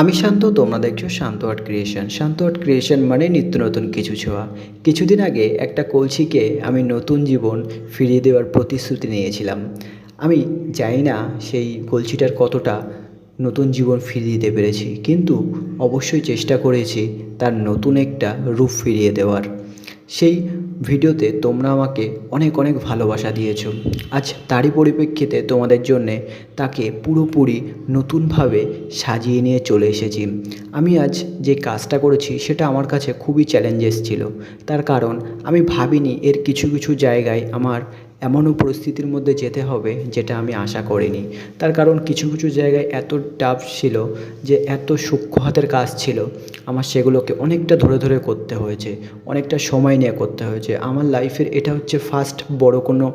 আমি শান্ত, তোমরা দেখছ Shanto art creation. Shanto art creation মানে নিত্য নতুন কিছু ছোঁয়া। কিছুদিন আগে একটা কলসিকে আমি নতুন জীবন ফিরিয়ে দেওয়ার প্রতিশ্রুতি নিয়েছিলাম। আমি জানি না সেই কলসিটার কতটা নতুন জীবন ফিরিয়ে দিতে পেরেছি, কিন্তু অবশ্যই চেষ্টা করেছি তার নতুন একটা রূপ ফিরিয়ে দেওয়ার। সেই ভিডিওতে তোমরা আমাকে অনেক অনেক ভালোবাসা দিয়েছ। আজ তারই পরিপ্রেক্ষিতে তোমাদের জন্যে তাকে পুরোপুরি নতুনভাবে সাজিয়ে নিয়ে চলে এসেছি। আমি আজ যে কাজটা করেছি সেটা আমার কাছে খুবই চ্যালেঞ্জেস ছিল। তার কারণ আমি ভাবিনি এর কিছু কিছু জায়গায় আমার এমনও পরিস্থিতির মধ্যে যেতে হবে যেটা আমি আশা করিনি। তার কারণ কিছু কিছু জায়গায় এত টাফ ছিল যে এত সূক্ষ্ম হাতের কাজ ছিল, আমার সেগুলোকে অনেকটা ধরে ধরে করতে হয়েছে, অনেকটা সময় নিয়ে করতে হয়েছে। আমার লাইফের এটা হচ্ছে ফার্স্ট বড় কোনো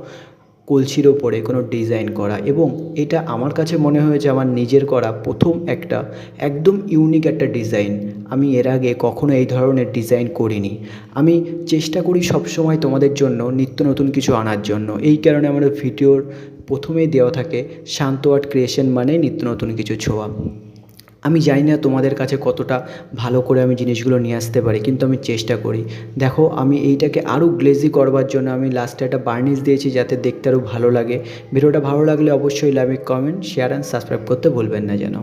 কলসির ওপরে কোনো ডিজাইন করা এবং এটা আমার কাছে মনে হয়েছে আমার নিজের করা প্রথম একটা একদম ইউনিক একটা ডিজাইন। আমি এর আগে কখনো এই ধরনের ডিজাইন করিনি। আমি চেষ্টা করি সবসময় তোমাদের জন্য নিত্য নতুন কিছু আনার জন্য। এই কারণে আমার ভিডিওর প্রথমেই দেওয়া থাকে শান্ত আর্ট ক্রিয়েশন মানে নিত্য নতুন কিছু ছোঁয়া। আমি জানি না তোমাদের কাছে কতটা ভালো করে আমি জিনিসগুলো নিয়ে আসতে পারি, কিন্তু আমি চেষ্টা করি। দেখো, আমি এইটাকে আরও গ্লেজি করবার জন্য আমি লাস্টে একটা বার্নিশ দিয়েছি যাতে দেখতে আরও ভালো লাগে। ভিডিওটা ভালো লাগলে অবশ্যই like comment share and subscribe করতে ভুলবেন না যেন।